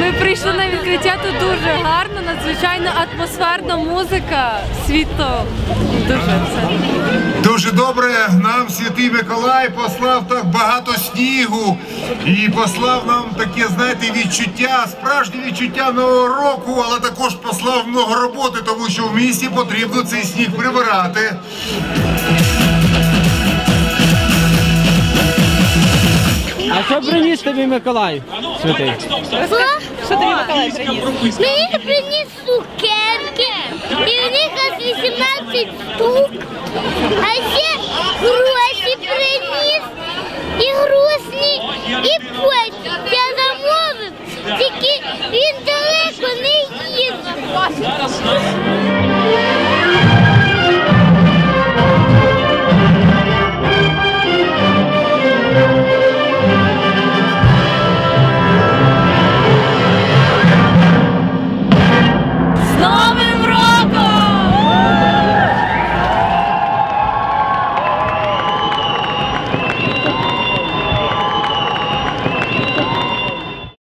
Ми прийшли на відкриття тут дуже гарно, надзвичайно атмосферна музика, світло дуже все. Дуже добре. Нам святий Миколай послав так багато снігу і послав нам таке, знаєте, відчуття, справжнє відчуття нового року, але також послав много роботи, тому що в місті потрібно цей сніг прибирати. А що приніс тобі Миколай? Святий? Що тобі Миколай приніс? Мені приніс цукерки, і в них аж 18 штук. А ще гроші приніс, і грустні, і потім я замовив, тільки він далеко не їздив.